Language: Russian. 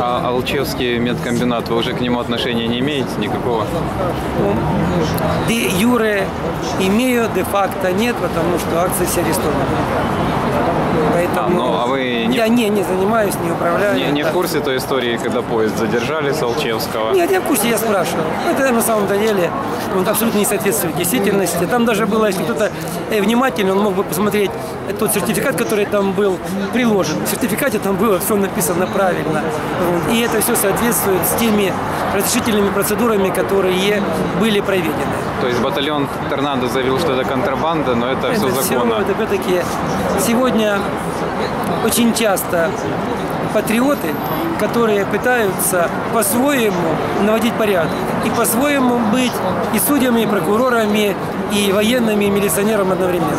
А Алчевский медкомбинат, вы уже к нему отношения не имеете никакого? Де юре имею, де факто нет, потому что акции все арестованы. Поэтому А, ну, а вы я не, не занимаюсь, не управляю. Не, не в курсе той истории, когда поезд задержали с Алчевского? Нет, я в курсе, я спрашивал. Это на самом деле он абсолютно не соответствует действительности. Там даже было, если кто-то э, внимательный, он мог бы посмотреть тот сертификат, который там был приложен. В сертификате там было все написано правильно. И это все соответствует с теми разрешительными процедурами, которые были проведены. То есть батальон Торнадо заявил, что это контрабанда, но это, все Это законно. всё, вот опять-таки, сегодня очень часто патриоты, которые пытаются по-своему наводить порядок и по-своему быть и судьями, и прокурорами, и военными, и милиционером одновременно.